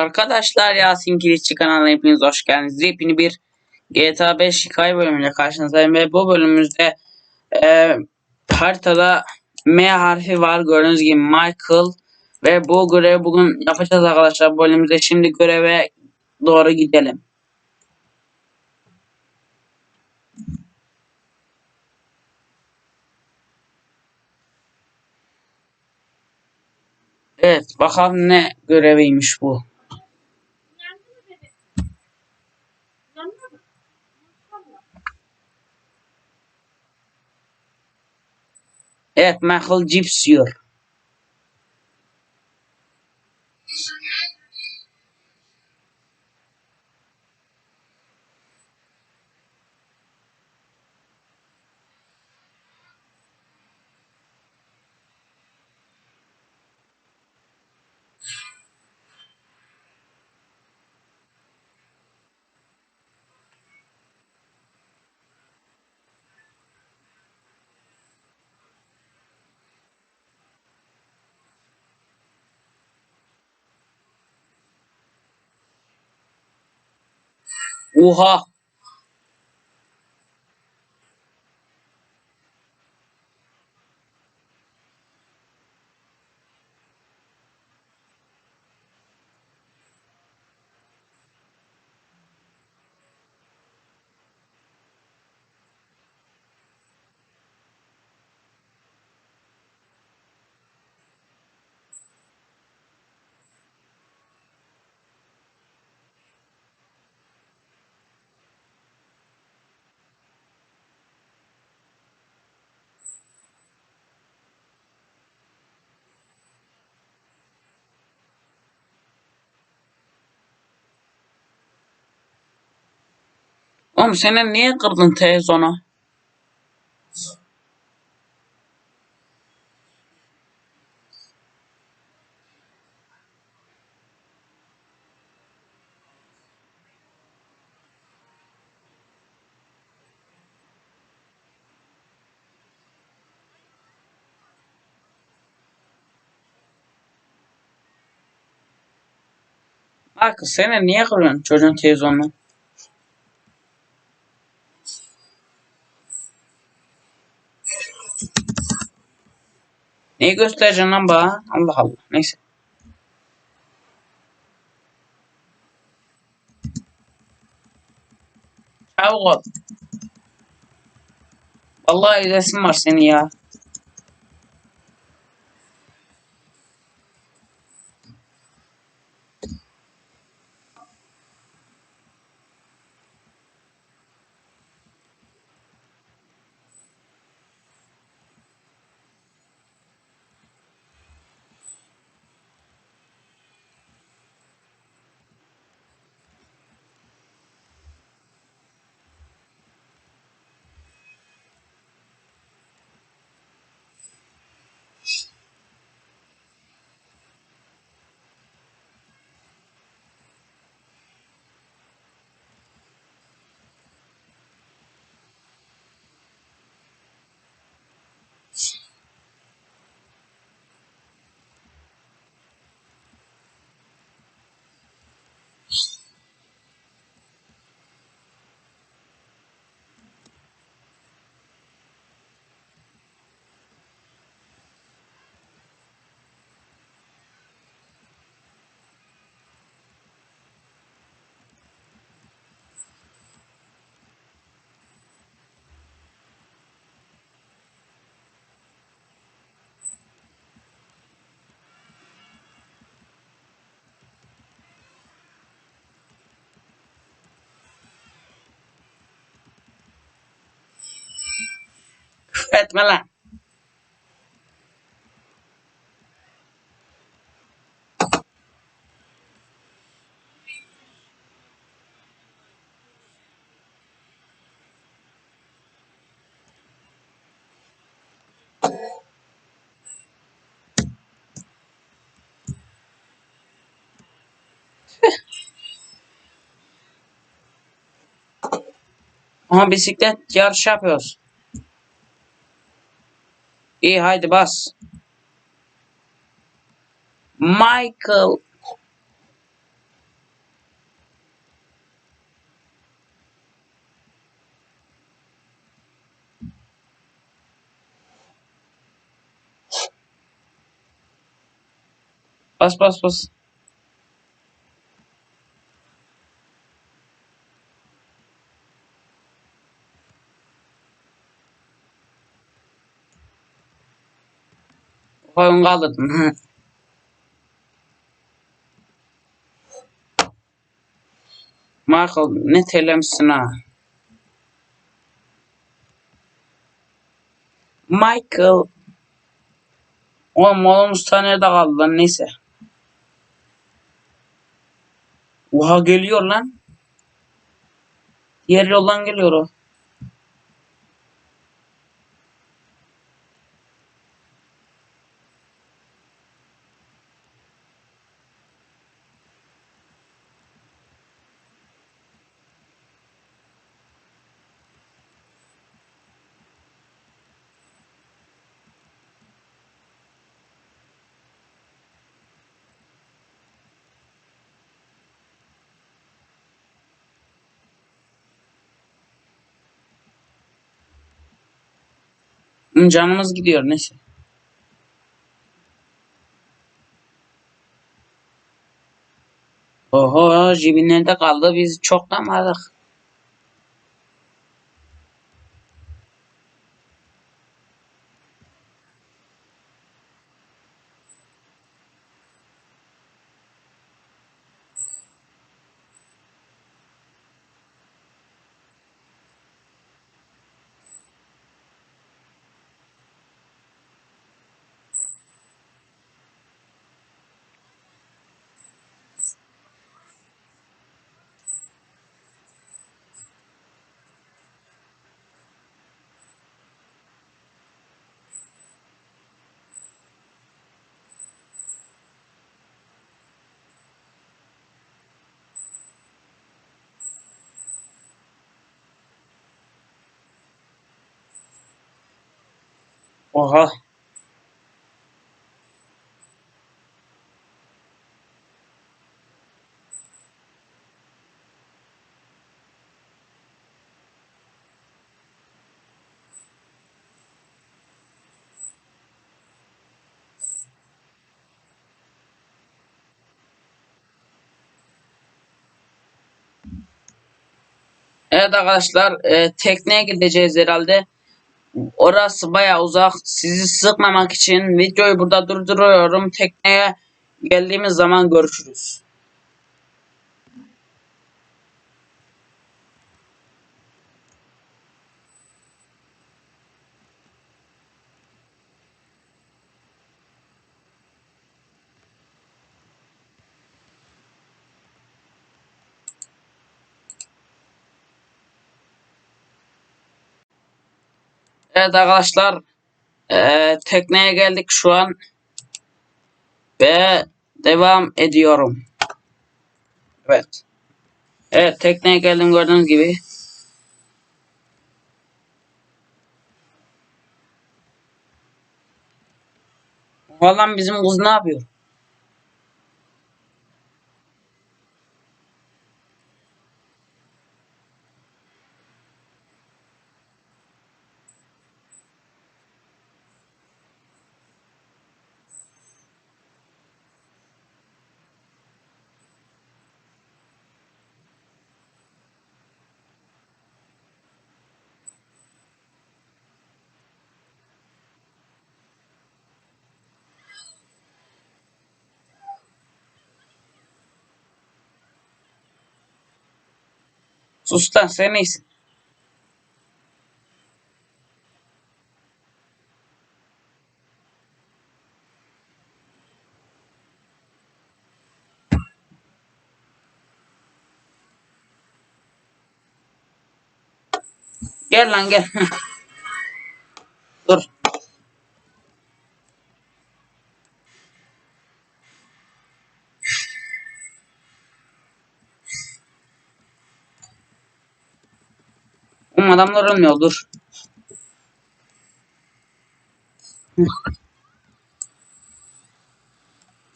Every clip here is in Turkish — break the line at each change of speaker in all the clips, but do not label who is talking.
arkadaşlar Yasin Kilitçi kanalına hepiniz hoş geldiniz. Yepyeni bir GTA 5 hikaye bölümüyle karşınızdayım ve bu bölümümüzde e, haritada M harfi var gördüğünüz gibi Michael ve bu görevi bugün yapacağız arkadaşlar bölümümüzde. Şimdi göreve doğru gidelim. Evet bakalım ne göreviymiş bu. Evet Michael cips yiyor. Oha. Oğlum sen niye kırdın televizyonu? Bak sen niye kırıyorsun çocuğun televizyonunu? Neyi göstereceksin lan bana? Allah Allah. Neyse. Ol. Vallahi resim var seni ya. Etme lan. Aha bisiklet yarış yapıyoruz. İyi haydi bas. Michael. Bas bas bas. Oyun kaldırdım. Michael ne terlemişsin ha. Michael. Oğlum usta nerede kaldı lan neyse. Oha geliyor lan. Diğer yoldan geliyor o. Canımız gidiyor neyse. Oho cibinlerde kaldı biz çoktan vardık. Oha. Evet arkadaşlar e, tekneye gideceğiz herhalde. Orası baya uzak. Sizi sıkmamak için videoyu burada durduruyorum. Tekneye geldiğimiz zaman görüşürüz. Evet arkadaşlar e, tekneye geldik şu an ve devam ediyorum. Evet. Evet tekneye geldim gördüğünüz gibi. Valla bizim kız ne yapıyor? Sus lan sen neysin? Gel lan gel. Dur. Oğlum adamlar ölmüyor dur.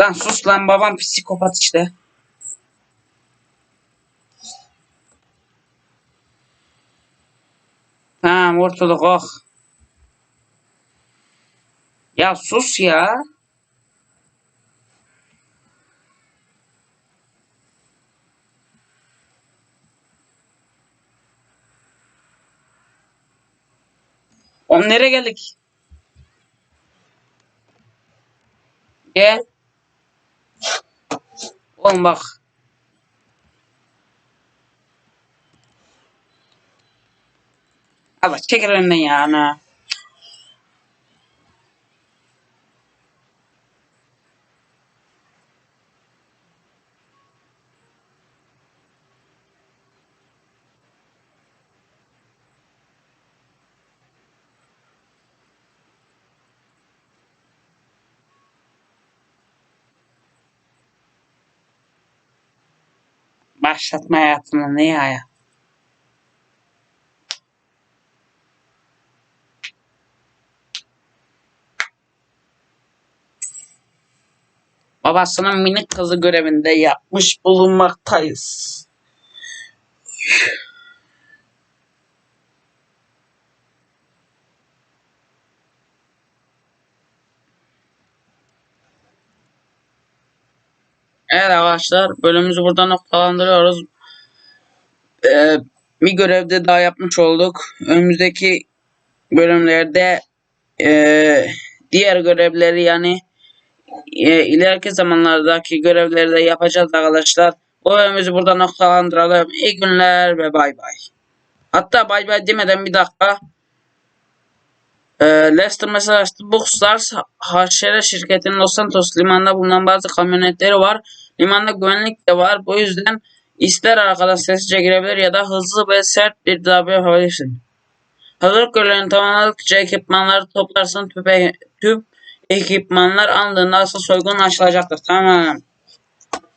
Lan sus lan babam psikopat işte. Tamam ortalık oh. Ya sus ya. Oğlum nereye geldik? Gel. Oğlum bak. Allah çekil önünden ya ana. Başlatma hayatımda ne ya ya? Babasının minik kızı görevinde yapmış bulunmaktayız. Evet arkadaşlar bölümümüzü burada noktalandırıyoruz. Ee, bir görevde daha yapmış olduk. Önümüzdeki bölümlerde ee, diğer görevleri yani e, ileriki zamanlardaki görevleri de yapacağız arkadaşlar. Bu bölümümüzü burada noktalandıralım. İyi günler ve bay bay. Hatta bay bay demeden bir dakika. Ee, Leicester mesaj. Bookstars Haşere şirketinin Los Santos limanında bulunan bazı kamyonetleri var. Limanda güvenlik de var. Bu yüzden ister arkadan sessizce girebilir ya da hızlı ve sert bir darbe yapabilirsin. Hazırlık görevlerini tamamladıkça ekipmanları toplarsın. Tüp, e- tüp ekipmanlar andığında asıl soygun açılacaktır. Tamam.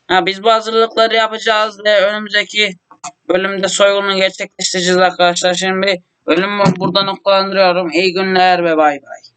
Ha, biz bu hazırlıkları yapacağız ve önümüzdeki bölümde soygunu gerçekleştireceğiz arkadaşlar. Şimdi bölümü burada noktalandırıyorum. İyi günler ve bay bay.